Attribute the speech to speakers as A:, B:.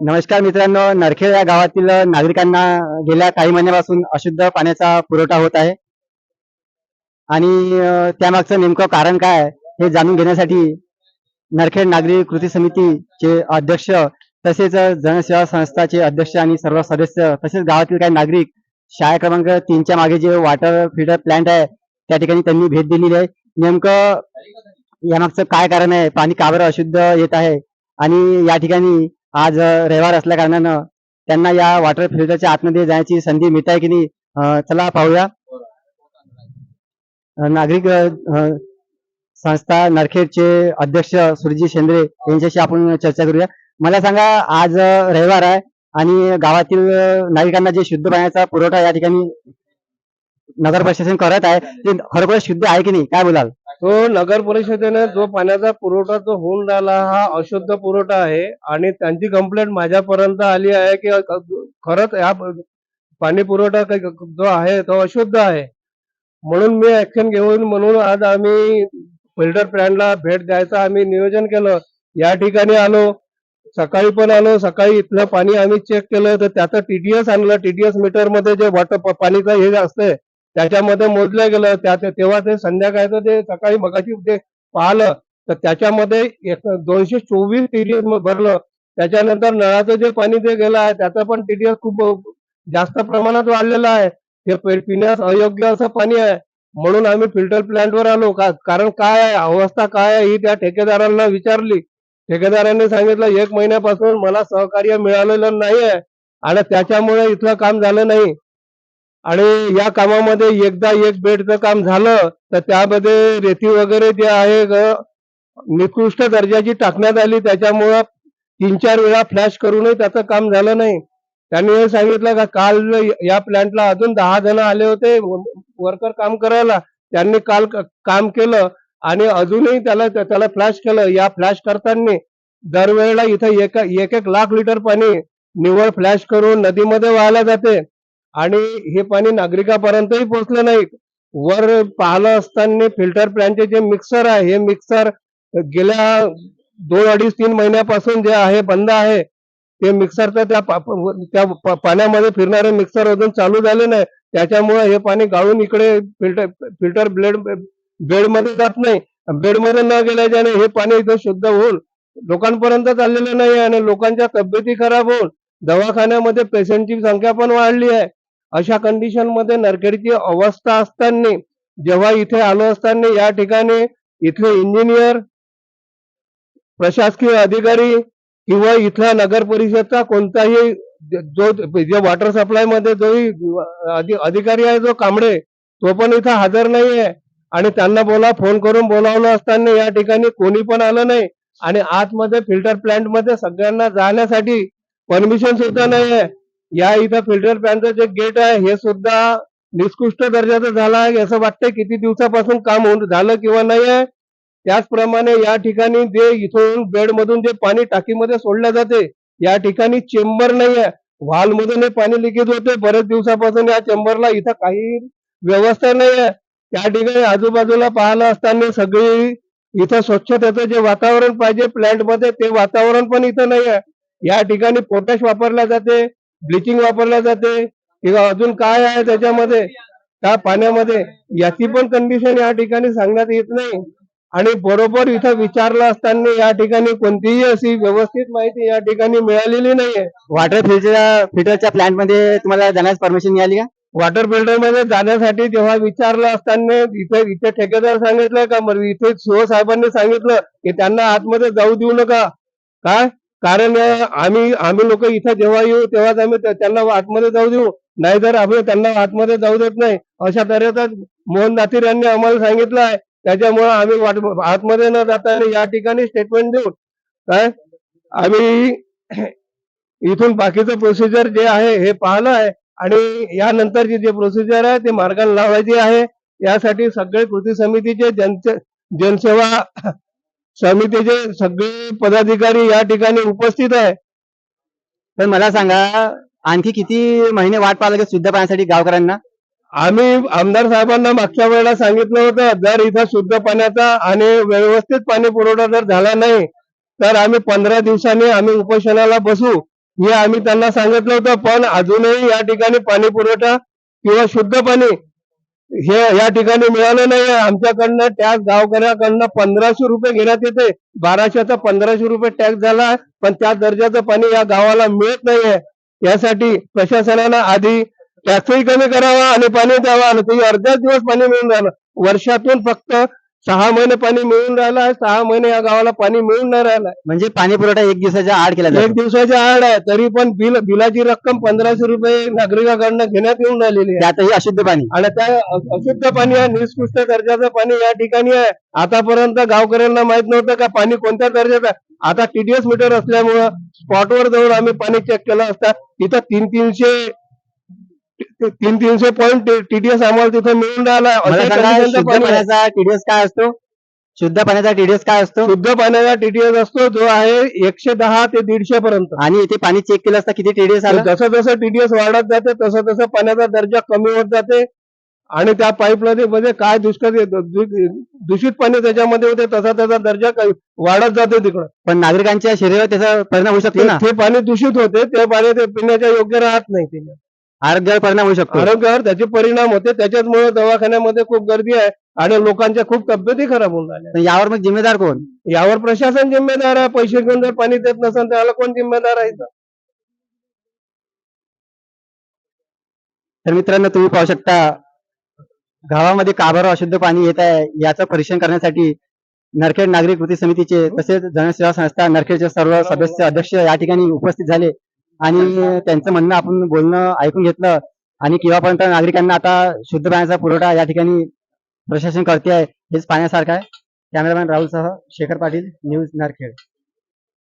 A: नमस्कार मित्रांनो नरखेड या गावातील नागरिकांना गेल्या काही महिन्यापासून अशुद्ध पाण्याचा पुरवठा होत आहे. आणि त्यामागचं नेमकं कारण काय हे जाणून घेण्यासाठी नरखेड नागरी कृती समितीचे अध्यक्ष तसेच जनसेवा संस्थाचे अध्यक्ष आणि सर्व सदस्य तसेच गावातील काही नागरिक शाळा क्रमांक तीनच्या मागे जे वॉटर फिल्टर प्लांट आहे त्या ठिकाणी त्यांनी भेट दिलेली आहे. नेमकं यामागचं काय कारण आहे पाणी का बरं अशुद्ध येत आहे? आणि या ठिकाणी आज रविवार असल्या कारणानं त्यांना या वॉटर फिल्टरच्या आतमध्ये जाण्याची संधी मिळत आहे की नाही चला पाहूया. नागरिक संस्था नरखेडचे अध्यक्ष सुरजी शेंद्रे यांच्याशी आपण चर्चा करूया. मला सांगा आज रविवार आहे आणि गावातील नागरिकांना जे शुद्ध पाण्याचा पुरवठा या ठिकाणी नगर प्रशासन करत आहे ते खरोखर शुद्ध आहे की नाही? काय बोलाल?
B: तो नगर परिषदेने जो पाण्याचा पुरवठा जो होऊन राहिला हा अशुद्ध पुरवठा आहे आणि त्यांची कंप्लेंट माझ्यापर्यंत आली आहे की खरंच या पाणी पुरवठा जो आहे तो अशुद्ध आहे. म्हणून मी ऍक्शन घेऊन म्हणून आज आम्ही फिल्टर प्लॅनला भेट द्यायचं आम्ही नियोजन केलं. या ठिकाणी आलो सकाळी पण आलो सकाळी इथलं पाणी आम्ही चेक केलं तर त्याचं टीडीएस आणलं. टीडीएस मीटरमध्ये जे वॉटर पाणीचं हे असते त्याच्यामध्ये मोजलं गेलं त्या तेव्हा ते संध्याकाळचं ते सकाळी मगाशी ते पाहिलं तर त्याच्यामध्ये एक दोनशे चोवीस टीडीएस भरलं. त्याच्यानंतर नळाचं जे पाणी जे गेलं आहे त्याचं पण टीडीएस खूप जास्त प्रमाणात वाढलेलं आहे. ते पिण्यास अयोग्य असं पाणी आहे. म्हणून आम्ही फिल्टर प्लांटवर आलो. का कारण काय आहे? अवस्था काय आहे? ही त्या ठेकेदारांना विचारली. ठेकेदारांनी सांगितलं एक महिन्यापासून मला सहकार्य मिळालेलं नाही आहे आणि त्याच्यामुळे इथलं काम झालं नाही. आणि या कामामध्ये एकदा एक बेडचं काम झालं तर त्यामध्ये रेती वगैरे जे आहे ग- निकृष्ट दर्जाची टाकण्यात आली. त्याच्यामुळं तीन चार वेळा फ्लॅश करूनही त्याचं काम झालं नाही. त्यांनी हे सांगितलं का काल या प्लांटला अजून दहा जण आले होते वर्कर काम करायला. त्यांनी काल काम केलं आणि अजूनही त्याला त्याला फ्लॅश केलं. या फ्लॅश करताना दरवेळेला इथं एक एक लाख लिटर पाणी निवळ फ्लॅश करून नदीमध्ये वाहायला जाते. आणि हे पाणी नागरिकापर्यंतही पोहोचलं नाही. वर पाहिलं असताना फिल्टर प्लॅनचे जे मिक्सर आहे हे मिक्सर गेल्या दोन अडीच तीन महिन्यापासून जे आहे बंद आहे. ते मिक्सर त्या त्या पाण्यामध्ये फिरणारे मिक्सर अजून चालू झाले नाही. त्याच्यामुळे हे पाणी गाळून इकडे फिल्टर फिल्टर ब्लेड बेडमध्ये जात नाही. बेडमध्ये न गेल्याच्याने हे पाणी इथं शुद्ध होऊन लोकांपर्यंत चाललेलं नाही आणि लोकांच्या तब्येती खराब होऊन दवाखान्यामध्ये पेशंटची संख्या पण वाढली आहे. अशा कंडिशनमध्ये नरखेडची अवस्था असताना जेव्हा इथे आलो असताना या ठिकाणी इथले इंजिनियर प्रशासकीय अधिकारी किंवा इथल्या नगर परिषदचा कोणताही जो जे वॉटर सप्लायमध्ये अधिकारी आहे जो कांबळे तो पण इथं हजर नाही आहे आणि त्यांना बोला फोन करून बोलावलं असताना या ठिकाणी कोणी पण आलं नाही. आणि आतमध्ये फिल्टर प्लांटमध्ये सगळ्यांना जाण्यासाठी परमिशन सुद्धा नाही आहे या इथं फिल्टर प्लॅनचं जे गेट आहे हे सुद्धा निकृष्ट दर्जाचं झालं आहे. असं वाटतंय किती दिवसापासून काम होऊन झालं किंवा नाही आहे त्याचप्रमाणे या ठिकाणी जे इथून बेड मधून जे पाणी टाकीमध्ये सोडलं जाते या ठिकाणी चेंबर नाही आहे व्हालमधून हे पाणी लिकेज होते. बरेच दिवसापासून या चेंबरला इथं काही व्यवस्था नाही आहे त्या ठिकाणी आजूबाजूला पाहिलं असताना सगळी इथं स्वच्छतेचं जे वातावरण पाहिजे प्लॅन्टमध्ये ते वातावरण पण इथं नाही आहे या ठिकाणी पोटॅश वापरल्या जाते. ब्लिचिंग वापरल्या जाते किंवा अजून काय आहे त्याच्यामध्ये? त्या पाण्यामध्ये याची पण कंडिशन या ठिकाणी सांगण्यात येत नाही. आणि बरोबर इथं विचारलं असताना या ठिकाणी कोणतीही अशी व्यवस्थित माहिती या ठिकाणी मिळालेली नाहीये.
A: वॉटर फिल्टर फिल्टरच्या प्लांटमध्ये तुम्हाला जाण्यास परमिशन मिळाली का?
B: वॉटर फिल्टरमध्ये जाण्यासाठी जेव्हा विचारलं असताना इथे इथे ठेकेदार सांगितलं का? मग इथे शिव साहेबांनी सांगितलं की त्यांना आतमध्ये जाऊ देऊ नका. काय? कारण आम्ही आम्ही लोक इथं जेव्हा येऊ तेव्हाच आम्ही त्यांना आतमध्ये जाऊ देऊ. नाहीतर आम्ही त्यांना आतमध्ये जाऊ देत नाही. अशा तऱ्हेचा मोहन दातीर यांनी आम्हाला सांगितलं आहे. त्याच्यामुळे आम्ही वाट- आतमध्ये न जाता या ठिकाणी स्टेटमेंट देऊ. काय? आम्ही इथून बाकीचं प्रोसिजर जे आहे हे पाहिलं आहे. आणि यानंतरची जे प्रोसिजर आहे ते मार्गाला लावायची आहे. यासाठी सगळे कृती समितीचे जनसेवा समितीचे सगळे पदाधिकारी या ठिकाणी उपस्थित आहे.
A: तर मला सांगा आणखी किती महिने वाट पाहावं लागेल शुद्ध पाण्यासाठी गावकऱ्यांना?
B: आम्ही आमदार साहेबांना मागच्या वेळेला सांगितलं होतं जर इथं शुद्ध पाण्याचा आणि व्यवस्थित पाणी पुरवठा जर झाला नाही तर आम्ही पंधरा दिवसांनी आम्ही उपोषणाला बसू हे आम्ही त्यांना सांगितलं होतं. पण अजूनही या ठिकाणी पाणी पुरवठा किंवा शुद्ध पाणी हे या ठिकाणी मिळालं नाही आमच्याकडनं टॅक्स गावकऱ्याकडनं पंधराशे रुपये घेण्यात येते. बाराशेचा पंधराशे रुपये टॅक्स झाला पण त्या दर्जाचं पाणी या गावाला मिळत नाहीये. यासाठी प्रशासनानं आधी टॅक्सही कमी करावा आणि पाणी द्यावा आणि तुम्ही अर्ध्याच दिवस पाणी मिळून जाणार वर्षातून फक्त सहा महिने पाणी मिळून राहिलं सहा महिने या गावाला पाणी मिळून नाही राहिलं.
A: म्हणजे पाणी पुरवठा एक दिवसाच्या आड केला
B: एक
A: जातो
B: दिवसाची आड आहे तरी पण बिल बिलाची रक्कम पंधराशे रुपये नागरिकांकडनं घेण्यात येऊन राहिलेली आहे.
A: त्यातही अशुद्ध पाणी.
B: आणि त्या अ- अशुद्ध पाणी आहे निष्कृष्ट दर्जाचं पाणी या ठिकाणी आहे. आतापर्यंत गावकऱ्यांना माहीत नव्हतं का पाणी कोणत्या दर्जाचं आहे. आता टीडीएस मीटर असल्यामुळं स्पॉटवर जाऊन आम्ही पाणी चेक केलं असता तिथं तीन तीनशे तीन तीनशे पॉईंट टीडीएस आम्हाला तिथं मिळून राहिला.
A: टीडीएस काय असतो? शुद्ध पाण्याचा टीडीएस काय असतो?
B: शुद्ध पाण्याचा टीडीएस असतो जो आहे एकशे दहा ते दीडशे पर्यंत.
A: आणि इथे पाणी चेक केलं असता किती टीडीएस आलं?
B: जसं जसं टीडीएस वाढत जाते तसं तसं पाण्याचा दर्जा कमी होत जाते. आणि त्या पाईपलाईन मध्ये काय दुष्काळ दू- दूषित पाणी त्याच्यामध्ये होते तसा त्याचा दर्जा वाढत जाते तिकडं.
A: पण नागरिकांच्या शरीरावर त्याचा परिणाम होऊ शकतो ना?
B: ते पाणी दूषित होते ते पाणी ते पिण्याच्या योग्य राहत नाही.
A: आरोग्यावर परिणाम होऊ शकतो.
B: आरोग्यावर त्याचे परिणाम होते. त्याच्याचमुळे दवाखान्यामध्ये खूप गर्दी आहे आणि लोकांच्या खूप तब्येती खराब होऊन राहिल्या.
A: यावर मग जिम्मेदार कोण?
B: यावर प्रशासन जिम्मेदार आहे. पैसे घेऊन जर पाणी देत नसेल त्याला कोण जिम्मेदार आहे इथं?
A: तर मित्रांनो तुम्ही पाहू शकता गावामध्ये का बरं अशुद्ध पाणी येत आहे याचं परीक्षण करण्यासाठी नरखेड नागरिक कृती समितीचे तसेच जनसेवा संस्था नरखेडचे सर्व सदस्य अध्यक्ष या ठिकाणी उपस्थित झाले. आणि त्यांचं म्हणणं आपण बोलणं ऐकून घेतलं आणि केव्हापर्यंत नागरिकांना आता शुद्ध पाण्याचा पुरवठा या ठिकाणी प्रशासन करते आहे हेच पाहण्यासारखं आहे. कॅमेरामॅन राहुलसह शेखर पाटील न्यूज नरखेड.